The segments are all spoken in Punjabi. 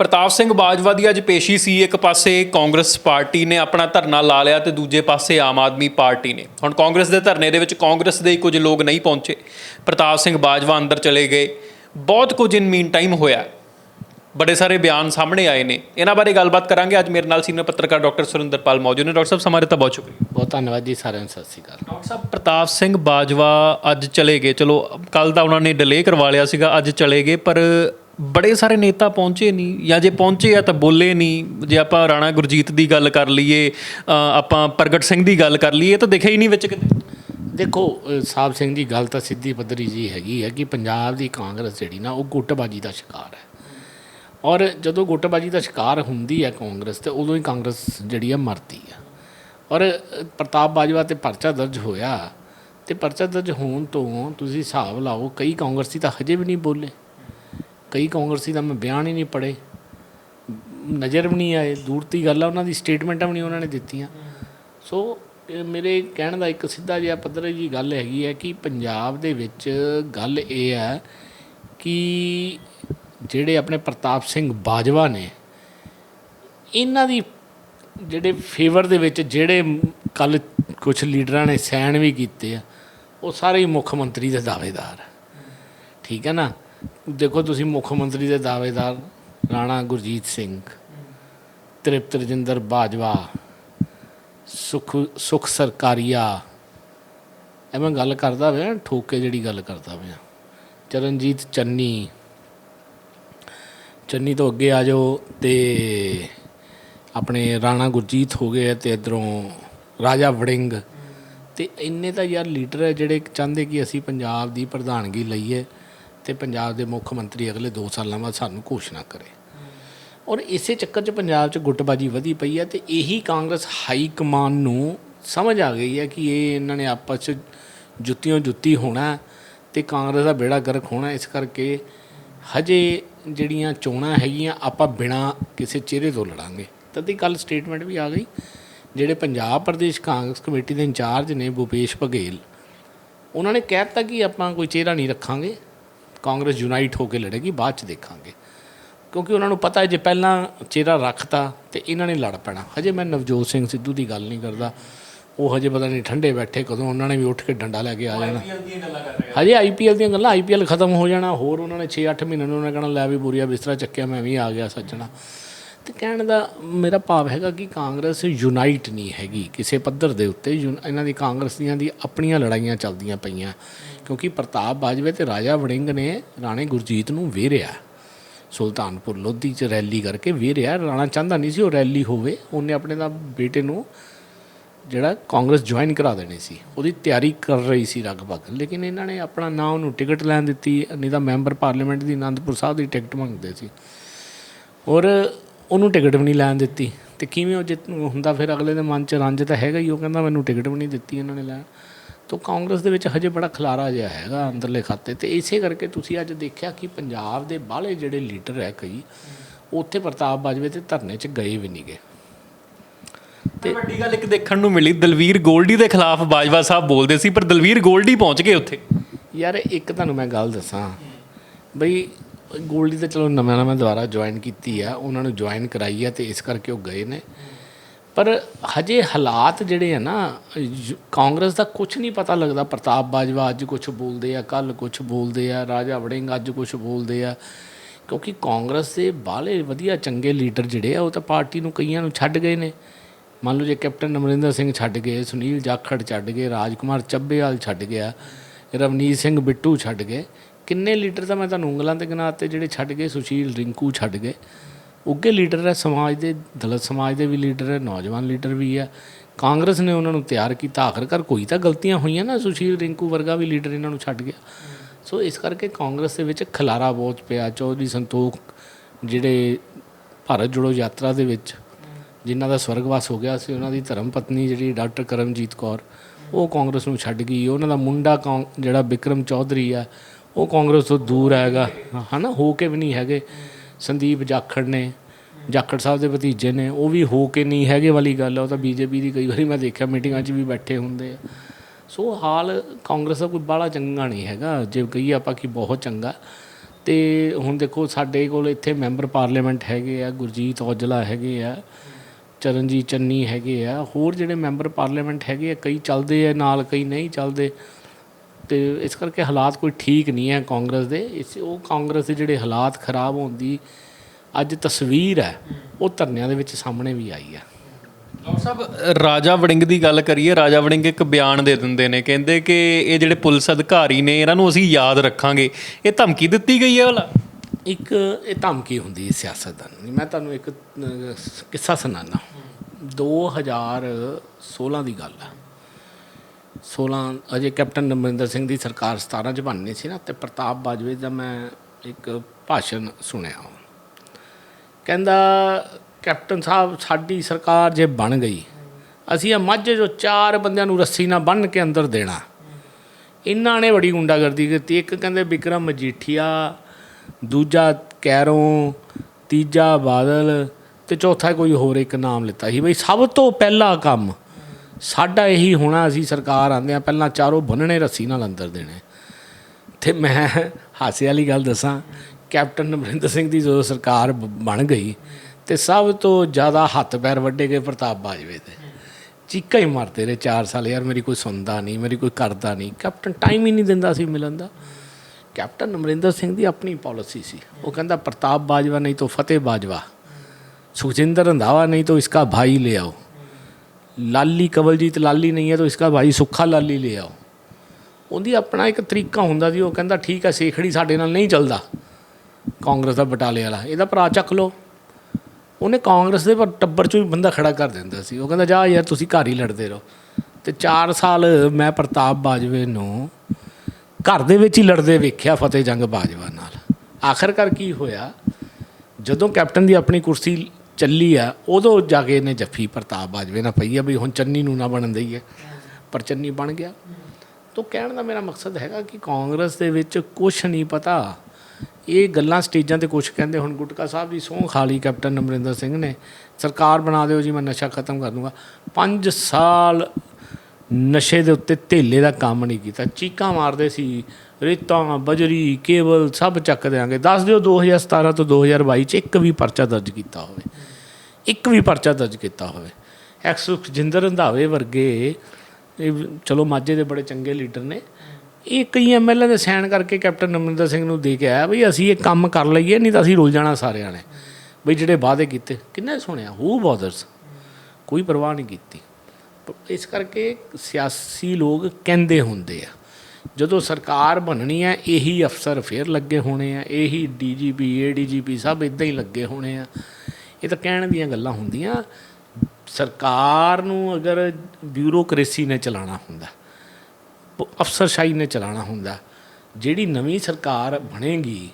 ਪ੍ਰਤਾਪ ਸਿੰਘ ਬਾਜਵਾ ਦੀ ਅੱਜ ਪੇਸ਼ੀ ਸੀ। ਇੱਕ ਪਾਸੇ ਕਾਂਗਰਸ ਪਾਰਟੀ ਨੇ ਆਪਣਾ ਧਰਨਾ ਲਾ ਲਿਆ ਤੇ ਦੂਜੇ ਪਾਸੇ ਆਮ ਆਦਮੀ ਪਾਰਟੀ ਨੇ। ਹੁਣ ਕਾਂਗਰਸ ਦੇ ਧਰਨੇ ਦੇ ਵਿੱਚ ਕਾਂਗਰਸ ਦੇ ਹੀ ਕੁਝ ਲੋਕ ਨਹੀਂ ਪਹੁੰਚੇ। ਪ੍ਰਤਾਪ ਸਿੰਘ ਬਾਜਵਾ ਅੰਦਰ ਚਲੇ ਗਏ। ਬਹੁਤ ਕੁਝ ਇਨ ਮੀਨ ਟਾਈਮ ਹੋਇਆ। ਬੜੇ ਸਾਰੇ ਬਿਆਨ ਸਾਹਮਣੇ ਆਏ ਨੇ। ਇਹਨਾਂ ਬਾਰੇ ਗੱਲਬਾਤ ਕਰਾਂਗੇ। ਅੱਜ ਮੇਰੇ ਨਾਲ ਸੀਨੀਅਰ ਪੱਤਰਕਾਰ ਡਾਕਟਰ ਸੁਰਿੰਦਰਪਾਲ ਮੌਜੂਦ ਨੇ। ਡਾਕਟਰ ਸਾਹਿਬ ਸਮਾਰੇ ਤਾਂ ਬਹੁਤ ਸ਼ੁਕਰੀਆ। ਬਹੁਤ ਧੰਨਵਾਦ ਜੀ ਸਾਰਿਆਂ ਨੂੰ ਸਤਿ ਸ਼੍ਰੀ ਅਕਾਲ। ਡਾਕਟਰ ਸਾਹਿਬ ਪ੍ਰਤਾਪ ਸਿੰਘ ਬਾਜਵਾ ਅੱਜ ਚਲੇ ਗਏ। ਚਲੋ ਕੱਲ ਤਾਂ ਉਹਨਾਂ ਨੇ ਡਿਲੇ ਕਰਵਾ ਲਿਆ ਸੀਗਾ ਅੱਜ ਚਲੇ ਗਏ ਪਰ ਬੜੇ ਸਾਰੇ ਨੇਤਾ ਪਹੁੰਚੇ ਨਹੀਂ ਜਾਂ ਜੇ ਪਹੁੰਚੇ ਆ ਤਾਂ ਬੋਲੇ ਨਹੀਂ ਜੇ ਆਪਾਂ ਰਾਣਾ ਗੁਰਜੀਤ ਦੀ ਗੱਲ ਕਰ ਲਈਏ ਆਪਾਂ ਪ੍ਰਗਟ ਸਿੰਘ ਦੀ ਗੱਲ ਕਰ ਲਈਏ ਤਾਂ ਦਿਖਿਆ ਹੀ ਨਹੀਂ ਵਿੱਚ ਕਿਤੇ। ਦੇਖੋ ਸਾਹਿਬ ਸਿੰਘ ਦੀ ਗੱਲ ਤਾਂ ਸਿੱਧੀ ਪੱਧਰੀ ਜੀ ਹੈਗੀ ਹੈ ਕਿ ਪੰਜਾਬ ਦੀ ਕਾਂਗਰਸ ਜਿਹੜੀ ਨਾ, ਉਹ ਗੁੱਟਬਾਜੀ ਦਾ ਸ਼ਿਕਾਰ ਹੈ। ਔਰ ਜਦੋਂ ਗੁੱਟਬਾਜੀ ਦਾ ਸ਼ਿਕਾਰ ਹੁੰਦੀ ਹੈ ਕਾਂਗਰਸ, ਤੇ ਉਦੋਂ ਹੀ ਕਾਂਗਰਸ ਜਿਹੜੀ ਹੈ ਮਰਦੀ ਹੈ। ਔਰ ਪ੍ਰਤਾਪ ਬਾਜਵਾ ਤੇ ਪਰਚਾ ਦਰਜ ਹੋਇਆ, ਤੇ ਪਰਚਾ ਦਰਜ ਹੋਣ ਤੋਂ ਤੁਸੀਂ ਹਿਸਾਬ ਲਾਓ, ਕਈ ਕਾਂਗਰਸੀ ਤਾਂ ਹਜੇ ਵੀ ਨਹੀਂ ਬੋਲੇ। ਕਈ ਕਾਂਗਰਸੀ ਦਾ ਮੈਂ ਬਿਆਨ ਹੀ ਨਹੀਂ ਪੜੇ ਨਜ਼ਰ ਵੀ ਨਹੀਂ ਆਏ। ਦੂਰ ਦੀ ਗੱਲ ਆ, ਉਹਨਾਂ ਦੀ ਸਟੇਟਮੈਂਟਾਂ ਵੀ ਨਹੀਂ ਉਹਨਾਂ ਨੇ ਦਿੱਤੀਆਂ। ਸੋ ਮੇਰੇ ਕਹਿਣ ਦਾ ਇੱਕ ਸਿੱਧਾ ਜਿਹਾ ਪੱਧਰ ਜੀ ਗੱਲ ਹੈਗੀ ਹੈ ਕਿ ਪੰਜਾਬ ਦੇ ਵਿੱਚ ਗੱਲ ਇਹ ਹੈ ਕਿ ਜਿਹੜੇ ਆਪਣੇ ਪ੍ਰਤਾਪ ਸਿੰਘ ਬਾਜਵਾ ਨੇ, ਇਹਨਾਂ ਦੀ ਜਿਹੜੇ ਫੇਵਰ ਦੇ ਵਿੱਚ ਜਿਹੜੇ ਕੱਲ ਕੁਝ ਲੀਡਰਾਂ ਨੇ ਸਾਈਨ ਵੀ ਕੀਤੇ ਆ, ਉਹ ਸਾਰੇ ਹੀ ਮੁੱਖ ਮੰਤਰੀ ਦੇ ਦਾਅਵੇਦਾਰ ਠੀਕ ਹੈ ਨਾ? ਦੇਖੋ, ਤੁਸੀਂ ਮੁੱਖ ਮੰਤਰੀ ਦੇ ਦਾਅਵੇਦਾਰ ਰਾਣਾ ਗੁਰਜੀਤ ਸਿੰਘ, ਤ੍ਰਿਪਤ ਰਜਿੰਦਰ ਬਾਜਵਾ, ਸੁਖ ਸੁਖ ਸਰਕਾਰੀਆ ਇਹ ਮੈਂ ਗੱਲ ਕਰਦਾ ਪਿਆ, ਠੋਕ ਕੇ ਜਿਹੜੀ ਗੱਲ ਕਰਦਾ ਪਿਆ। ਚਰਨਜੀਤ ਚੰਨੀ ਚੰਨੀ ਤੋਂ ਅੱਗੇ ਆ ਜਾਓ ਤੇ ਆਪਣੇ ਰਾਣਾ ਗੁਰਜੀਤ ਹੋ ਗਏ ਤੇ ਇਧਰੋਂ ਰਾਜਾ ਵੜਿੰਗ। ਤੇ ਇੰਨੇ ਤਾਂ ਯਾਰ ਲੀਡਰ ਹੈ ਜਿਹੜੇ ਚਾਹੁੰਦੇ ਕਿ ਅਸੀਂ ਪੰਜਾਬ ਦੀ ਪ੍ਰਧਾਨਗੀ ਲਈਏ। ਤੇ ਪੰਜਾਬ ਦੇ ਮੁੱਖ ਮੰਤਰੀ ਅਗਲੇ 2 ਸਾਲਾਂ ਬਾਅਦ ਸਾਨੂੰ ਘੋਸ਼ਣਾ ਕਰੇ। ਔਰ ਇਸੇ ਚੱਕਰ 'ਚ ਪੰਜਾਬ 'ਚ ਗੁੱਟਬਾਜੀ ਵਧੀ ਪਈ ਹੈ ਤੇ ਇਹੀ ਕਾਂਗਰਸ ਹਾਈ ਕਮਾਨ ਨੂੰ ਸਮਝ ਆ ਗਈ ਹੈ ਕਿ ਇਹ ਇਹਨਾਂ ਨੇ ਆਪਸ 'ਚ ਜੁੱਤੀਆਂ ਜੁੱਤੀ ਹੋਣਾ ਤੇ ਕਾਂਗਰਸ ਦਾ ਬੇੜਾ ਗਰਕ ਹੋਣਾ ਇਸ ਕਰਕੇ ਹਜੇ ਜਿਹੜੀਆਂ ਚੋਣਾਂ ਹੈਗੀਆਂ ਆਪਾਂ ਬਿਨਾ ਕਿਸੇ ਚਿਹਰੇ ਤੋਂ ਲੜਾਂਗੇ। ਤਦ ਹੀ ਕੱਲ ਸਟੇਟਮੈਂਟ ਵੀ ਆ ਗਈ, ਜਿਹੜੇ ਪੰਜਾਬ ਪ੍ਰਦੇਸ਼ ਕਾਂਗਰਸ ਕਮੇਟੀ ਦੇ ਇੰਚਾਰਜ ਨੇ ਭੂਪੇਸ਼ ਬਘੇਲ, ਉਹਨਾਂ ਨੇ ਕਹਿ ਦਿੱਤਾ ਕਿ ਆਪਾਂ ਕੋਈ ਚਿਹਰਾ ਨਹੀਂ ਰੱਖਾਂਗੇ। ਕਾਂਗਰਸ ਯੂਨਾਈਟ ਹੋ ਕੇ ਲੜੇਗੀ ਬਾਅਦ ਚ ਦੇਖਾਂਗੇ। ਕਿਉਂਕਿ ਉਹਨਾਂ ਨੂੰ ਪਤਾ ਹੈ ਜੇ ਪਹਿਲਾਂ ਚਿਹਰਾ ਰੱਖਤਾ ਤੇ ਇਹਨਾਂ ਨੇ ਲੜ ਪੈਣਾ। ਹਜੇ ਮੈਂ ਨਵਜੋਤ ਸਿੰਘ ਸਿੱਧੂ ਦੀ ਗੱਲ ਨਹੀਂ ਕਰਦਾ। ਉਹ ਹਜੇ ਪਤਾ ਨਹੀਂ ਠੰਡੇ ਬੈਠੇ ਕਦੋਂ ਉਹਨਾਂ ਨੇ ਵੀ ਉੱਠ ਕੇ ਡੰਡਾ ਲੈ ਕੇ ਆ ਜਾਣਾ। ਹਜੇ ਆਈਪੀਐਲ ਦੀਆਂ ਗੱਲਾਂ ਆਈਪੀਐਲ ਖਤਮ ਹੋ ਜਾਣਾ। ਹੋਰ ਉਹਨਾਂ ਨੇ 6-8 ਮਹੀਨੇ ਨੂੰ ਉਹਨਾਂ ਨੇ ਕਹਿਣਾ ਲੈ ਵੀ ਬੁਰੀਆ ਬਿਸਤਰਾ ਚੱਕਿਆ ਮੈਂ ਵੀ ਆ ਗਿਆ ਸੱਜਣਾ। ਕਹਿਣ ਦਾ ਮੇਰਾ ਭਾਵ ਹੈਗਾ ਕਿ ਕਾਂਗਰਸ ਯੂਨਾਈਟ ਨਹੀਂ ਹੈਗੀ, ਕਿਸੇ ਪੱਧਰ ਦੇ ਉੱਤੇ ਯੂਨ- ਇਹਨਾਂ ਦੀ ਕਾਂਗਰਸ ਦੀਆਂ ਦੀ ਆਪਣੀਆਂ ਲੜਾਈਆਂ ਚੱਲਦੀਆਂ ਪਈਆਂ। ਕਿਉਂਕਿ ਪ੍ਰਤਾਪ ਬਾਜਵੇ ਤੇ ਰਾਜਾ ਵੜਿੰਗ ਨੇ ਰਾਣੇ ਗੁਰਜੀਤ ਨੂੰ ਵੇਰਿਆ। ਸੁਲਤਾਨਪੁਰ ਲੋਧੀ 'ਚ ਰੈਲੀ ਕਰਕੇ ਵੇਰਿਆ। ਰਾਣਾ ਚਾਹੁੰਦਾ ਨਹੀਂ ਸੀ ਉਹ ਰੈਲੀ ਹੋਵੇ। ਉਹਨੇ ਆਪਣੇ ਦਾ ਬੇਟੇ ਨੂੰ ਜਿਹੜਾ ਕਾਂਗਰਸ ਜੁਆਇਨ ਕਰਾ ਦੇਣੀ ਸੀ, ਉਹਦੀ ਤਿਆਰੀ ਕਰ ਰਹੀ ਸੀ ਲਗਭਗ ਲੇਕਿਨ ਇਹਨਾਂ ਨੇ ਆਪਣਾ ਨਾਂ ਉਹਨੂੰ ਟਿਕਟ ਲੈਣ ਦਿੱਤੀ, ਨਹੀਂ ਤਾਂ ਮੈਂਬਰ ਪਾਰਲੀਮੈਂਟ ਦੀ ਆਨੰਦਪੁਰ ਸਾਹਿਬ ਦੀ ਟਿਕਟ ਮੰਗਦੇ ਸੀ। ਔਰ ਉਹਨੂੰ ਟਿਕਟ ਵੀ ਨਹੀਂ ਲੈਣ ਦਿੱਤੀ। ਤੇ ਕਿਵੇਂ ਉਹ ਜਿੱਤ ਹੁੰਦਾ ਫਿਰ ਅਗਲੇ ਦੇ ਮਨ 'ਚ ਰੰਜ ਤਾਂ ਹੈਗਾ ਹੀ ਉਹ ਕਹਿੰਦਾ ਮੈਨੂੰ ਟਿਕਟ ਵੀ ਨਹੀਂ ਦਿੱਤੀ ਇਹਨਾਂ ਨੇ ਲੈਣ। ਤੋਂ ਕਾਂਗਰਸ ਦੇ ਵਿੱਚ ਹਜੇ ਬੜਾ ਖਲਾਰਾ ਜਿਹਾ ਹੈਗਾ ਅੰਦਰਲੇ ਖਾਤੇ ਤੇ ਇਸੇ ਕਰਕੇ ਤੁਸੀਂ ਅੱਜ ਦੇਖਿਆ ਕਿ ਪੰਜਾਬ ਦੇ ਬਾਹਲੇ ਜਿਹੜੇ ਲੀਡਰ ਹੈ ਕਈ ਉੱਥੇ ਪ੍ਰਤਾਪ ਬਾਜਵੇ ਤੇ ਧਰਨੇ 'ਚ ਗਏ ਵੀ ਨਹੀਂ ਗਏ ਤੇ ਵੱਡੀ ਗੱਲ ਇੱਕ ਦੇਖਣ ਨੂੰ ਮਿਲੀ ਦਲਵੀਰ ਗੋਲਡੀ ਦੇ ਖਿਲਾਫ ਬਾਜਵਾ ਸਾਹਿਬ ਬੋਲਦੇ ਸੀ ਪਰ ਦਲਵੀਰ ਗੋਲਡੀ ਪਹੁੰਚ ਗਏ ਉੱਥੇ। ਯਾਰ ਇੱਕ ਤੁਹਾਨੂੰ ਮੈਂ ਗੱਲ ਦੱਸਾਂ ਬਈ ਗੋਲਡੀ ਤਾਂ ਚਲੋ ਨਵਾਂ ਨਵਾਂ ਦੁਆਰਾ ਜੁਆਇਨ ਕੀਤੀ ਆ, ਉਹਨਾਂ ਨੂੰ ਜੁਆਇਨ ਕਰਾਈ ਆ ਤੇ ਇਸ ਕਰਕੇ ਉਹ ਗਏ ਨੇ। ਪਰ ਹਜੇ ਹਾਲਾਤ ਜਿਹੜੇ ਆ ਨਾ, ਯ- ਕਾਂਗਰਸ ਦਾ ਕੁਝ ਨਹੀਂ ਪਤਾ ਲੱਗਦਾ। ਪ੍ਰਤਾਪ ਬਾਜਵਾ ਅੱਜ ਕੁਝ ਬੋਲਦੇ ਆ, ਕੱਲ ਕੁਝ ਬੋਲਦੇ ਆ, ਰਾਜਾ ਵੜਿੰਗ ਅੱਜ ਕੁਝ ਬੋਲਦੇ ਆ। ਕਿਉਂਕਿ ਕਾਂਗਰਸ ਦੇ ਬਾਹਲੇ ਵਧੀਆ ਚੰਗੇ ਲੀਡਰ ਜਿਹੜੇ ਆ, ਉਹ ਤਾਂ ਪਾਰਟੀ ਨੂੰ ਕਈਆਂ ਨੂੰ ਛੱਡ ਗਏ ਨੇ। ਮੰਨ ਲਓ ਜੇ ਕੈਪਟਨ ਅਮਰਿੰਦਰ ਸਿੰਘ ਛੱਡ ਗਏ, ਸੁਨੀਲ ਜਾਖੜ ਛੱਡ ਗਏ, ਰਾਜਕੁਮਾਰ ਚੱਬੇਵਾਲ ਛੱਡ ਗਿਆ, ਰਵਨੀਤ ਸਿੰਘ ਬਿੱਟੂ ਛੱਡ ਗਏ ਕਿੰਨੇ ਲੀਡਰ ਤਾਂ ਮੈਂ ਤੁਹਾਨੂੰ ਉਂਗਲਾਂ ਤੇ ਗਿਣਾਤੇ ਜਿਹੜੇ ਛੱਡ ਗਏ, ਸੁਸ਼ੀਲ, ਰਿੰਕੂ ਛੱਡ ਗਏ। ਉੱਗੇ ਲੀਡਰ ਹੈ ਸਮਾਜ ਦੇ, ਦਲਿਤ ਸਮਾਜ ਦੇ ਵੀ ਲੀਡਰ ਹੈ, ਨੌਜਵਾਨ ਲੀਡਰ ਵੀ ਹੈ। ਕਾਂਗਰਸ ਨੇ ਉਹਨਾਂ ਨੂੰ ਤਿਆਰ ਕੀਤਾ। ਆਖਰਕਾਰ ਕੋਈ ਤਾਂ ਗਲਤੀਆਂ ਹੋਈਆਂ ਨਾ, ਸੁਸ਼ੀਲ, ਰਿੰਕੂ ਵਰਗਾ ਵੀ ਲੀਡਰ ਇਹਨਾਂ ਨੂੰ ਛੱਡ ਗਿਆ। ਸੋ ਇਸ ਕਰਕੇ ਕਾਂਗਰਸ ਦੇ ਵਿੱਚ ਖਲਾਰਾ ਬਹੁਤ ਪਿਆ। ਚੌਧਰੀ ਸੰਤੋਖ, ਜਿਹੜੇ ਭਾਰਤ ਜੋੜੋ ਯਾਤਰਾ ਦੇ ਵਿੱਚ, ਜਿਨ੍ਹਾਂ ਦਾ ਸਵਰਗਵਾਸ ਹੋ ਗਿਆ ਸੀ, ਉਹਨਾਂ ਦੀ ਧਰਮ ਪਤਨੀ ਜਿਹੜੀ ਡਾਕਟਰ ਕਰਮਜੀਤ ਕੌਰ, ਉਹ ਕਾਂਗਰਸ ਨੂੰ ਛੱਡ ਗਈ। ਉਹਨਾਂ ਦਾ ਮੁੰਡਾ ਕਾਂ- ਜਿਹੜਾ ਬਿਕਰਮ ਚੌਧਰੀ ਆ ਉਹ ਕਾਂਗਰਸ ਤੋਂ ਦੂਰ ਹੈਗਾ। ਹਨਾ, ਹੋ ਕੇ ਵੀ ਨਹੀਂ ਹੈਗੇ। ਸੰਦੀਪ ਜਾਖੜ ਨੇ, ਜਾਖੜ ਸਾਹਿਬ ਦੇ ਭਤੀਜੇ ਨੇ, ਉਹ ਵੀ ਹੋ ਕੇ ਨਹੀਂ ਹੈਗੇ ਵਾਲੀ ਗੱਲ ਆ। ਉਹ ਤਾਂ ਬੀਜੇਪੀ ਦੀ ਕਈ ਵਾਰੀ ਮੈਂ ਦੇਖਿਆ, ਮੀਟਿੰਗਾਂ 'ਚ ਵੀ ਬੈਠੇ ਹੁੰਦੇ ਆ। ਸੋ ਹਾਲ ਕਾਂਗਰਸ ਦਾ ਕੋਈ ਬਾਹਲਾ ਚੰਗਾ ਨਹੀਂ ਹੈਗਾ। ਜੇ ਕਹੀਏ ਆਪਾਂ ਕਿ ਬਹੁਤ ਚੰਗਾ। ਤੇ ਹੁਣ ਦੇਖੋ, ਸਾਡੇ ਕੋਲ ਇੱਥੇ ਮੈਂਬਰ ਪਾਰਲੀਮੈਂਟ ਹੈਗੇ ਆ, ਗੁਰਜੀਤ ਔਜਲਾ ਹੈਗੇ ਆ, ਚਰਨਜੀਤ ਚੰਨੀ ਹੈਗੇ ਆ। ਹੋਰ ਜਿਹੜੇ ਮੈਂਬਰ ਪਾਰਲੀਮੈਂਟ ਹੈਗੇ ਆ, ਕਈ ਚੱਲਦੇ ਆ ਨਾਲ, ਕਈ ਨਹੀਂ ਚੱਲਦੇ। ਤੇ ਇਸ ਕਰਕੇ ਹਾਲਾਤ ਕੋਈ ਠੀਕ ਨਹੀਂ ਹੈ ਕਾਂਗਰਸ ਦੇ। ਇਸ ਉਹ ਕਾਂਗਰਸ ਦੇ ਜਿਹੜੇ ਹਾਲਾਤ ਖਰਾਬ ਹੋਣ ਦੀ ਅੱਜ ਤਸਵੀਰ ਹੈ ਉਹ ਧਰਨਿਆਂ ਦੇ ਵਿੱਚ ਸਾਹਮਣੇ ਵੀ ਆਈ ਹੈ। ਡਾਕਟਰ ਸਾਹਿਬ ਰਾਜਾ ਵੜਿੰਗ ਦੀ ਗੱਲ ਕਰੀਏ ਰਾਜਾ ਵੜਿੰਗ ਇੱਕ ਬਿਆਨ ਦੇ ਦਿੰਦੇ ਨੇ ਕਹਿੰਦੇ ਕਿ ਇਹ ਜਿਹੜੇ ਪੁਲਿਸ ਅਧਿਕਾਰੀ ਨੇ ਇਹਨਾਂ ਨੂੰ ਅਸੀਂ ਯਾਦ ਰੱਖਾਂਗੇ। ਇਹ ਧਮਕੀ ਦਿੱਤੀ ਗਈ ਹੈ ਵਾਲਾ ਇੱਕ ਇਹ ਧਮਕੀ ਹੁੰਦੀ ਹੈ ਸਿਆਸਤਦਾਨ ਦੀ। ਮੈਂ ਤੁਹਾਨੂੰ ਇੱਕ ਕਿੱਸਾ ਸੁਣਾਉਣਾ 2016 ਦੀ ਗੱਲ ਹੈ। 16 ਅਜੇ ਕੈਪਟਨ ਅਮਰਿੰਦਰ ਸਿੰਘ ਦੀ ਸਰਕਾਰ 17 ਚ ਬਣਨੀ ਸੀ ਨਾ, ਤੇ ਪ੍ਰਤਾਪ ਬਾਜਵੇ ਦਾ ਮੈਂ ਇੱਕ ਭਾਸ਼ਣ ਸੁਣਿਆ ਕਹਿੰਦਾ, ਕੈਪਟਨ ਸਾਹਿਬ, ਸਾਡੀ ਸਰਕਾਰ ਜੇ ਬਣ ਗਈ, ਅਸੀਂ ਇਹ ਮੱਝ ਜੋ ਚਾਰ ਬੰਦਿਆਂ ਨੂੰ ਰੱਸੀ ਨਾਲ ਬੰਨ੍ਹ ਕੇ ਅੰਦਰ ਦੇਣਾ। ਇਹਨਾਂ ਨੇ ਬੜੀ ਗੁੰਡਾਗਰਦੀ ਕੀਤੀ। ਇੱਕ ਕਹਿੰਦੇ ਵਿਕਰਮ ਮਜੀਠੀਆ, ਦੂਜਾ ਕੈਰੋਂ, ਤੀਜਾ ਬਾਦਲ, ਤੇ ਚੌਥਾ ਕੋਈ ਹੋਰ ਇੱਕ ਨਾਮ ਲਿੱਤਾ ਸੀ। ਬਈ ਸਭ ਤੋਂ ਪਹਿਲਾ ਕੰਮ ਸਾਡਾ ਇਹੀ ਹੋਣਾ ਅਸੀਂ ਸਰਕਾਰ ਆਂਦੇ ਆ ਪਹਿਲਾਂ ਚਾਰੋਂ ਬੰਨਣੇ ਰੱਸੀ ਨਾਲ ਅੰਦਰ ਦੇਣੇ। ਤੇ ਮੈਂ ਹਾਸੇ ਵਾਲੀ ਗੱਲ ਦੱਸਾਂ, ਕੈਪਟਨ ਅਮਰਿੰਦਰ ਸਿੰਘ ਦੀ ਜਦੋਂ ਸਰਕਾਰ ਬ- ਬਣ ਗਈ, ਤੇ ਸਭ ਤੋਂ ਜ਼ਿਆਦਾ ਹੱਥ ਪੈਰ ਵੱਡੇ ਗਏ ਪ੍ਰਤਾਪ ਬਾਜਵੇ ਦੇ। ਚੀਕਾਂ ਹੀ ਮਾਰਦੇ ਰਹੇ 4 ਸਾਲ, ਯਾਰ ਮੇਰੀ ਕੋਈ ਸੁਣਦਾ ਨਹੀਂ, ਮੇਰੀ ਕੋਈ ਕਰਦਾ ਨਹੀਂ। ਕੈਪਟਨ ਟਾਈਮ ਹੀ ਨਹੀਂ ਦਿੰਦਾ ਸੀ ਮਿਲਣ ਦਾ। ਕੈਪਟਨ ਅਮਰਿੰਦਰ ਸਿੰਘ ਦੀ ਆਪਣੀ ਪਾਲਿਸੀ ਸੀ। ਉਹ ਕਹਿੰਦਾ, ਪ੍ਰਤਾਪ ਬਾਜਵਾ ਨਹੀਂ ਤਾਂ ਫਤਿਹ ਬਾਜਵਾ। ਸੁਖਜਿੰਦਰ ਰੰਧਾਵਾ ਨਹੀਂ ਤਾਂ ਇਸਕਾ ਭਾਈ ਲੈ ਆਓ। ਲਾਲੀ ਕਵਲਜੀਤ ਲਾਲੀ ਨਹੀਂ ਹੈ ਤਾਂ ਇਸਕਾ ਭਾਈ ਸੁੱਖਾ ਲਾਲੀ ਲੈ ਆਓ। ਉਹਦੀ ਆਪਣਾ ਇੱਕ ਤਰੀਕਾ ਹੁੰਦਾ ਸੀ ਉਹ ਕਹਿੰਦਾ, ਠੀਕ ਹੈ, ਸੇਖੜੀ ਸਾਡੇ ਨਾਲ ਨਹੀਂ ਚੱਲਦਾ ਕਾਂਗਰਸ ਦਾ ਬਟਾਲੇ ਵਾਲਾ। ਇਹਦਾ ਭਰਾ ਚੱਕ ਲਓ। ਉਹਨੇ ਕਾਂਗਰਸ ਦੇ ਪਰ ਟੱਬਰ ਚੋਂ ਵੀ ਬੰਦਾ ਖੜਾ ਕਰ ਦਿੰਦਾ ਸੀ। ਉਹ ਕਹਿੰਦਾ, ਜਾ ਯਾਰ, ਤੁਸੀਂ ਘਰ ਹੀ ਲੜਦੇ ਰਹੋ। ਤੇ 4 ਸਾਲ ਮੈਂ ਪ੍ਰਤਾਪ ਬਾਜਵੇ ਨੂੰ ਘਰ ਦੇ ਵਿੱਚ ਹੀ ਲੜਦੇ ਵੇਖਿਆ ਫਤਿਹ ਜੰਗ ਬਾਜਵਾ ਨਾਲ। ਆਖਰਕਾਰ ਕੀ ਹੋਇਆ? ਜਦੋਂ ਕੈਪਟਨ ਦੀ ਆਪਣੀ ਕੁਰਸੀ ਚੱਲੀ ਆ, ਉਦੋਂ ਜਾ ਕੇ ਇਹਨੇ ਜੱਫੀ ਪ੍ਰਤਾਪ ਬਾਜਵੇ ਨਾਲ ਪਈ ਆ ਵੀ ਹੁਣ ਚੰਨੀ ਨੂੰ ਨਾ ਬਣਨ ਦਈਏ। ਪਰ ਚੰਨੀ ਬਣ ਗਿਆ। ਤੋਂ ਕਹਿਣ ਦਾ ਮੇਰਾ ਮਕਸਦ ਹੈਗਾ ਕਿ ਕਾਂਗਰਸ ਦੇ ਵਿੱਚ ਕੁਝ ਨਹੀਂ ਪਤਾ। ਇਹ ਗੱਲਾਂ ਸਟੇਜਾਂ ਤੇ ਕੁਝ ਕਹਿੰਦੇ, ਹੁਣ ਗੁਟਕਾ ਸਾਹਿਬ ਦੀ ਸਹੁੰ ਖਾ ਲਈ ਕੈਪਟਨ ਅਮਰਿੰਦਰ ਸਿੰਘ ਨੇ। ਸਰਕਾਰ ਬਣਾ ਦਿਓ ਜੀ, ਮੈਂ ਨਸ਼ਾ ਖਤਮ ਕਰ ਦੂੰਗਾ। 5 ਸਾਲ ਨਸ਼ੇ ਦੇ ਉੱਤੇ ਧੇਲੇ ਦਾ ਕੰਮ ਨਹੀਂ ਕੀਤਾ। ਚੀਕਾਂ ਮਾਰਦੇ ਸੀ ਰੇਤਾਂ, ਬਜਰੀ, ਕੇਬਲ ਸਭ ਚੱਕ ਦਿਆਂਗੇ। ਦੱਸ ਦਿਓ 2017 ਤੋਂ 2022 ਚ ਇੱਕ ਵੀ ਪਰਚਾ ਦਰਜ ਕੀਤਾ ਹੋਵੇ। ਇੱਕ ਵੀ ਪਰਚਾ ਦਰਜ ਕੀਤਾ ਹੋਵੇ। ਐਕਸ ਸੁਖਜਿੰਦਰ ਰੰਧਾਵੇ ਵਰਗੇ, ਇਹ ਚਲੋ ਮਾਝੇ ਦੇ ਬੜੇ ਚੰਗੇ ਲੀਡਰ ਨੇ। ਇਹ ਕਈ ਐਮਐਲਏ ਦੇ ਸਾਈਨ ਕਰਕੇ ਕੈਪਟਨ ਅਮਰਿੰਦਰ ਸਿੰਘ ਨੂੰ ਦੇ ਕੇ ਆਇਆ ਵੀ ਅਸੀਂ ਇਹ ਕੰਮ ਕਰ ਲਈਏ, ਨਹੀਂ ਤਾਂ ਅਸੀਂ ਰੁੱਲ ਜਾਣਾ ਸਾਰਿਆਂ ਨੇ। ਬਈ ਜਿਹੜੇ ਵਾਅਦੇ ਕੀਤੇ, ਕਿੰਨੇ ਸੁਣਿਆ? ਹੂ ਬੋਦਰਸ ਕੋਈ ਪਰਵਾਹ ਨਹੀਂ ਕੀਤੀ। ਇਸ ਕਰਕੇ ਸਿਆਸੀ ਲੋਕ ਕਹਿੰਦੇ ਹੁੰਦੇ ਆ। ਜਦੋਂ ਸਰਕਾਰ ਬਣਨੀ ਹੈ, ਇਹੀ ਅਫਸਰ ਫੇਰ ਲੱਗੇ ਹੋਣੇ ਆ, ਇਹੀ ਡੀਜੀਪੀ, ਏਡੀਜੀਪੀ ਸਭ ਇਦਾਂ ਹੀ ਲੱਗੇ ਹੋਣੇ ਆ। ਇਹ ਤਾਂ ਕਹਿਣ ਦੀਆਂ ਗੱਲਾਂ ਹੁੰਦੀਆਂ, ਸਰਕਾਰ ਨੂੰ ਅਗਰ ਬਿਊਰੋਕ੍ਰੇਸੀ ਨੇ ਚਲਾਉਣਾ ਹੁੰਦਾ, ਅਫਸਰਸ਼ਾਹੀ ਨੇ ਚਲਾਉਣਾ ਹੁੰਦਾ, ਜਿਹੜੀ ਨਵੀਂ ਸਰਕਾਰ ਬਣੇਗੀ,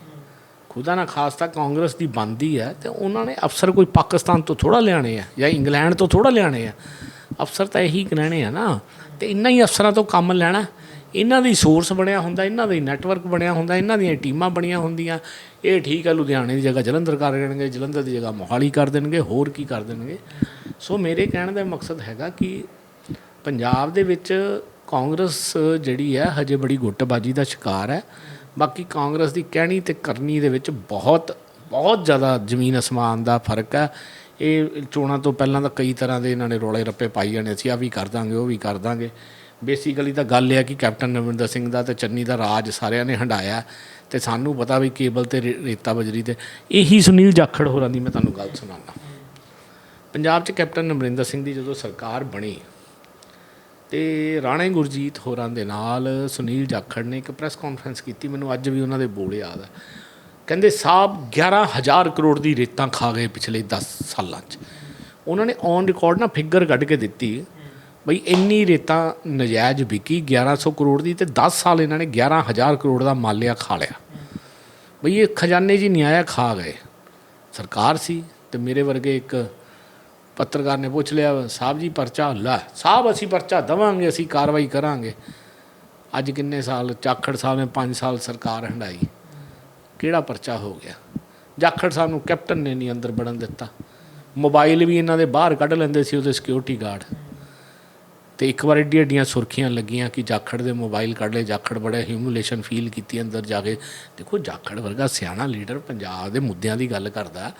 ਖੁਦਾ ਨਾ ਖਾਸਤਾ ਕਾਂਗਰਸ ਦੀ ਬੰਦੀ ਹੈ, ਤੇ ਉਹਨਾਂ ਨੇ ਅਫਸਰ ਕੋਈ ਪਾਕਿਸਤਾਨ ਤੋਂ ਥੋੜਾ ਲਿਆਣੇ ਆ ਜਾਂ ਇੰਗਲੈਂਡ ਤੋਂ ਥੋੜਾ ਲਿਆਣੇ ਆ। ਅਫਸਰ ਤਾਂ ਇਹੀ ਲੈਣੇ ਆ ਨਾ, ਤੇ ਇੰਨਾ ਹੀ ਅਫਸਰਾਂ ਤੋਂ ਕੰਮ ਲੈਣਾ ਇਹਨਾਂ ਦੀ ਸੋਰਸ ਬਣਿਆ ਹੁੰਦਾ, ਇਹਨਾਂ ਦਾ ਹੀ ਨੈਟਵਰਕ ਬਣਿਆ ਹੁੰਦਾ, ਇਹਨਾਂ ਦੀਆਂ ਟੀਮਾਂ ਬਣੀਆਂ ਹੁੰਦੀਆਂ। ਇਹ ਠੀਕ ਹੈ ਲੁਧਿਆਣੇ ਦੀ ਜਗ੍ਹਾ ਜਲੰਧਰ ਕਰ ਦੇਣਗੇ, ਜਲੰਧਰ ਦੀ ਜਗ੍ਹਾ ਮੋਹਾਲੀ ਕਰ ਦੇਣਗੇ, ਹੋਰ ਕੀ ਕਰ ਦੇਣਗੇ। ਸੋ ਮੇਰੇ ਕਹਿਣ ਦਾ ਮਕਸਦ ਹੈਗਾ ਕਿ ਪੰਜਾਬ ਦੇ ਵਿੱਚ ਕਾਂਗਰਸ ਜਿਹੜੀ ਹੈ, ਹਜੇ ਬੜੀ ਗੁੱਟਬਾਜੀ ਦਾ ਸ਼ਿਕਾਰ ਹੈ। ਬਾਕੀ ਕਾਂਗਰਸ ਦੀ ਕਹਿਣੀ ਤੇ ਕਰਨੀ ਦੇ ਵਿੱਚ ਬਹੁਤ ਬਹੁਤ ਜ਼ਿਆਦਾ ਜ਼ਮੀਨ ਅਸਮਾਨ ਦਾ ਫ਼ਰਕ ਹੈ। ਇਹ ਚੋਣਾਂ ਤੋਂ ਪਹਿਲਾਂ ਤਾਂ ਕਈ ਤਰ੍ਹਾਂ ਦੇ ਇਹਨਾਂ ਨੇ ਰੋਲੇ ਰੱਪੇ ਪਾਈ ਜਾਣੇ ਸੀ ਆ ਵੀ ਕਰ ਦਾਂਗੇ, ਉਹ ਵੀ ਕਰ ਦਾਂਗੇ। ਬੇਸਿਕਲੀ ਤਾਂ ਗੱਲ ਇਹ ਹੈ ਕਿ ਕੈਪਟਨ ਅਮਰਿੰਦਰ ਸਿੰਘ ਦਾ ਤੇ ਚੰਨੀ ਦਾ ਰਾਜ ਸਾਰਿਆਂ ਨੇ ਹੰਡਾਇਆ ਤੇ ਸਾਨੂੰ ਪਤਾ ਵੀ ਕੇਬਲ ਤੇ ਰੇ- ਰੇਤਾ ਬਜਰੀ ਤੇ ਇਹੀ ਸੁਨੀਲ ਜਾਖੜ ਹੋਰਾਂ ਦੀ ਮੈਂ ਤੁਹਾਨੂੰ ਗੱਲ ਸੁਣਾਉਣਾ ਪੰਜਾਬ 'ਚ ਕੈਪਟਨ ਅਮਰਿੰਦਰ ਸਿੰਘ ਦੀ ਜਦੋਂ ਸਰਕਾਰ ਬਣੀ ਤੇ ਰਾਣੇ ਗੁਰਜੀਤ ਹੋਰਾਂ ਦੇ ਨਾਲ ਸੁਨੀਲ ਜਾਖੜ ਨੇ ਇੱਕ ਪ੍ਰੈਸ ਕਾਨਫਰੰਸ ਕੀਤੀ, ਮੈਨੂੰ ਅੱਜ ਵੀ ਉਹਨਾਂ ਦੇ ਬੋਲ ਯਾਦ ਆ। ਕਹਿੰਦੇ ਸਾਹਿਬ 11000 ਕਰੋੜ ਦੀ ਰੇਤਾਂ ਖਾ ਗਏ ਪਿਛਲੇ 10 ਸਾਲਾਂ 'ਚ। ਉਹਨਾਂ ਨੇ ਔਨ ਰਿਕਾਰਡ ਨਾ ਫਿਗਰ ਕੱਢ ਕੇ ਦਿੱਤੀ ਬਈ ਇੰਨੀ ਰੇਤਾਂ ਨਜਾਇਜ਼ ਵਿਕੀ 1100 ਕਰੋੜ ਦੀ ਤੇ 10 ਸਾਲ ਇਹਨਾਂ ਨੇ 11000 ਕਰੋੜ ਦਾ ਮਾਲਿਆ ਖਾ ਲਿਆ। ਬਈ ਇਹ ਖਜ਼ਾਨੇ ਜੀ ਨਹੀਂ ਆਇਆ ਖਾ ਗਏ। ਸਰਕਾਰ ਸੀ ਤੇ ਮੇਰੇ ਵਰਗੇ ਇੱਕ ਪੱਤਰਕਾਰ ਨੇ ਪੁੱਛ ਲਿਆ, ਸਾਹਿਬ ਜੀ, ਪਰਚਾ ਲੈ। ਸਾਹਿਬ, ਅਸੀਂ ਪਰਚਾ ਦਵਾਂਗੇ, ਅਸੀਂ ਕਾਰਵਾਈ ਕਰਾਂਗੇ। ਅੱਜ ਕਿੰਨੇ ਸਾਲ, ਜਾਖੜ ਸਾਹਿਬ ਨੇ 5 ਸਾਲ ਸਰਕਾਰ ਹੰਡਾਈ ਕਿਹੜਾ ਪਰਚਾ ਹੋ ਗਿਆ? ਜਾਖੜ ਸਾਹਿਬ ਨੂੰ ਕੈਪਟਨ ਨੇ ਨਹੀਂ ਅੰਦਰ ਵੜਨ ਦਿੱਤਾ। ਮੋਬਾਈਲ ਵੀ ਇਹਨਾਂ ਦੇ ਬਾਹਰ ਕੱਢ ਲੈਂਦੇ ਸੀ, ਉਹਦੇ ਸਿਕਿਉਰਿਟੀ ਗਾਰਡ ਤੇ ਇੱਕ ਵਾਰ ਏਡੀ ਏਡੀਆਂ ਸੁਰਖੀਆਂ ਲੱਗੀਆਂ ਕਿ ਜਾਖੜ ਦੇ ਮੋਬਾਈਲ ਕੱਢ ਲਏ, ਜਾਖੜ ਬੜਾ ਹਿਊਮਿਲੇਸ਼ਨ ਫੀਲ ਕੀਤੀ ਅੰਦਰ ਜਾ ਕੇ। ਦੇਖੋ, ਜਾਖੜ ਵਰਗਾ ਸਿਆਣਾ ਲੀਡਰ ਪੰਜਾਬ ਦੇ ਮੁੱਦਿਆਂ ਦੀ ਗੱਲ ਕਰਦਾ।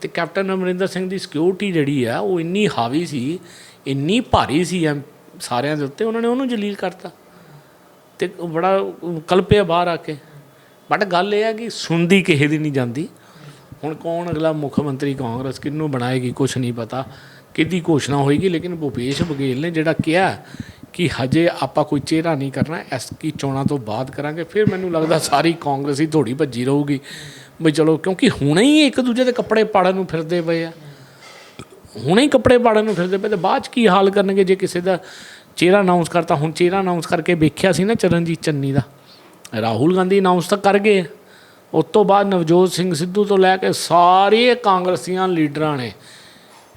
ਤੇ ਕੈਪਟਨ ਅਮਰਿੰਦਰ ਸਿੰਘ ਦੀ ਸਿਕਿਉਰਿਟੀ ਜਿਹੜੀ ਆ, ਉਹ ਇੰਨੀ ਹਾਵੀ ਸੀ, ਇੰਨੀ ਭਾਰੀ ਸੀ ਐਮ- ਸਾਰਿਆਂ ਦੇ ਉੱਤੇ, ਉਹਨਾਂ ਨੇ ਉਹਨੂੰ ਜਲੀਲ ਕਰਤਾ। ਤੇ ਉਹ ਬੜਾ ਕਲਪਿਆ ਬਾਹਰ ਆ ਕੇ। ਬਟ ਗੱਲ ਇਹ ਹੈ ਕਿ ਸੁਣਦੀ ਕਿਸੇ ਦੀ ਨਹੀਂ ਜਾਂਦੀ। ਹੁਣ ਕੌਣ ਅਗਲਾ ਮੁੱਖ ਮੰਤਰੀ ਕਾਂਗਰਸ ਕਿਹਨੂੰ ਬਣਾਏਗੀ ਕੁਝ ਨਹੀਂ ਪਤਾ। ਕਿਹਦੀ ਘੋਸ਼ਣਾ ਹੋਏਗੀ, ਲੇਕਿਨ ਭੁਪੇਸ਼ ਬਘੇਲ ਨੇ ਜਿਹੜਾ ਕਿਹਾ ਕਿ ਹਜੇ ਆਪਾਂ ਕੋਈ ਚਿਹਰਾ ਨਹੀਂ ਕਰਨਾ ਐਸ ਕੀ ਚੋਣਾਂ ਤੋਂ ਬਾਅਦ ਕਰਾਂਗੇ। ਫਿਰ ਮੈਨੂੰ ਲੱਗਦਾ ਸਾਰੀ ਕਾਂਗਰਸ ਹੀ ਥੋੜੀ ਭੱਜੀ ਰਹੂਗੀ। ਵੀ ਚਲੋ, ਕਿਉਂਕਿ ਹੁਣੇ ਹੀ ਇੱਕ ਦੂਜੇ ਦੇ ਕੱਪੜੇ ਪਾੜਨ ਨੂੰ ਫਿਰਦੇ ਪਏ ਆ। ਹੁਣੇ ਹੀ ਕੱਪੜੇ ਪਾੜਨ ਨੂੰ ਫਿਰਦੇ ਪਏ ਤੇ ਬਾਅਦ ਚ ਕੀ ਹਾਲ ਕਰਨਗੇ ਜੇ ਕਿਸੇ ਦਾ ਚਿਹਰਾ ਅਨਾਉਂਸ ਕਰਤਾ। ਹੁਣ ਚਿਹਰਾ ਅਨਾਉਂਸ ਕਰਕੇ ਵੇਖਿਆ ਸੀ ਨਾ ਚਰਨਜੀਤ ਚੰਨੀ ਦਾ। ਰਾਹੁਲ ਗਾਂਧੀ ਅਨਾਉਂਸ ਤਾਂ ਕਰ ਗਏ ਉਸ ਤੋਂ ਬਾਅਦ ਨਵਜੋਤ ਸਿੰਘ ਸਿੱਧੂ ਤੋਂ ਲੈ ਕੇ ਸਾਰੇ ਕਾਂਗਰਸੀਆਂ ਲੀਡਰਾਂ ਨੇ,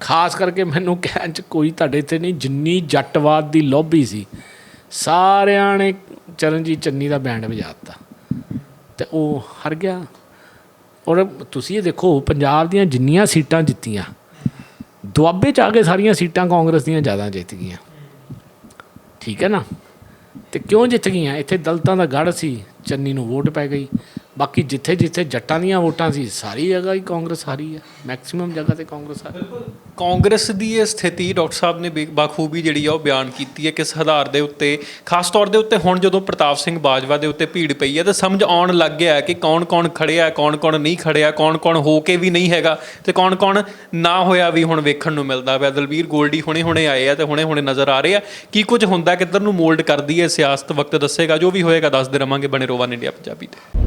ਖਾਸ ਕਰਕੇ ਮੈਨੂੰ ਕਹਿਣ ਚ ਕੋਈ ਤੁਹਾਡੇ ਤੇ ਨਹੀਂ, ਜਿੰਨੀ ਜੱਟਵਾਦ ਦੀ ਲੌਬੀ ਸੀ, ਸਾਰਿਆਂ ਨੇ ਚਰਨਜੀਤ ਚੰਨੀ ਦਾ ਬੈਂਡ ਵਜਾ ਦਿੱਤਾ। ਤੇ ਉਹ ਹਰ ਗਿਆ। ਔਰ ਤੁਸੀਂ ਇਹ ਦੇਖੋ, ਪੰਜਾਬ ਦੀਆਂ ਜਿੰਨੀਆਂ ਸੀਟਾਂ ਜਿੱਤੀਆਂ, ਦੁਆਬੇ ਚ ਆ ਕੇ ਸਾਰੀਆਂ ਸੀਟਾਂ ਕਾਂਗਰਸ ਦੀਆਂ ਜ਼ਿਆਦਾ ਜਿੱਤ ਗਈਆਂ। ਠੀਕ ਹੈ ਨਾ? ਤੇ ਕਿਉਂ ਜਿੱਤ ਗਈਆਂ? ਇੱਥੇ ਦਲਤਾਂ ਦਾ ਗੜ ਸੀ, ਚੰਨੀ ਨੂੰ ਵੋਟ ਪੈ ਗਈ। ਬਾਕੀ ਜਿੱਥੇ ਜਿੱਥੇ ਜੱਟਾਂ ਦੀਆਂ ਵੋਟਾਂ ਸੀ, ਸਾਰੀ ਜਗ੍ਹਾ ਹੀ ਕਾਂਗਰਸ ਹਾਰੀ ਹੈ ਮੈਕਸਿਮਮ ਜਗ੍ਹਾ ਤੇ ਕਾਂਗਰਸ ਹਾਰੀ ਕਾਂਗਰਸ ਦੀ ਇਹ ਸਥਿਤੀ ਡਾਕਟਰ ਸਾਹਿਬ ਨੇ ਬੇ- ਬਾਖੂਬੀ ਜਿਹੜੀ ਆ ਉਹ ਬਿਆਨ ਕੀਤੀ ਹੈ ਕਿਸ ਆਧਾਰ ਦੇ ਉੱਤੇ, ਖਾਸ ਤੌਰ ਦੇ ਉੱਤੇ ਹੁਣ ਜਦੋਂ ਪ੍ਰਤਾਪ ਸਿੰਘ ਬਾਜਵਾ ਦੇ ਉੱਤੇ ਭੀੜ ਪਈ ਹੈ ਤਾਂ ਸਮਝ ਆਉਣ ਲੱਗ ਗਿਆ ਕਿ ਕੌਣ-ਕੌਣ ਖੜਿਆ, ਕੌਣ-ਕੌਣ ਨਹੀਂ ਖੜਿਆ, ਕੌਣ-ਕੌਣ ਹੋ ਕੇ ਵੀ ਨਹੀਂ ਹੈਗਾ ਤੇ ਕੌਣ-ਕੌਣ ਨਾ ਹੋਇਆ ਵੀ ਹੁਣ ਵੇਖਣ ਨੂੰ ਮਿਲਦਾ ਪਿਆ। ਦਲਵੀਰ ਗੋਲਡੀ ਹੁਣੇ-ਹੁਣੇ ਆਏ ਆ ਤੇ ਹੁਣੇ-ਹੁਣੇ ਨਜ਼ਰ ਆ ਰਹੇ ਆ। ਕੀ ਕੁਝ ਹੁੰਦਾ, ਕਿੱਧਰ ਨੂੰ ਮੋਲਡ ਕਰਦੀ ਹੈ ਸਿਆਸਤ? ਵਕਤ ਦੱਸੇਗਾ, ਜੋ ਵੀ ਹੋਏਗਾ, ਦੱਸਦੇ ਰਵਾਂਗੇ ਬਣੇ ਰੋਵਾਨ ਇੰਡੀਆ ਪੰਜਾਬੀ ਤੇ।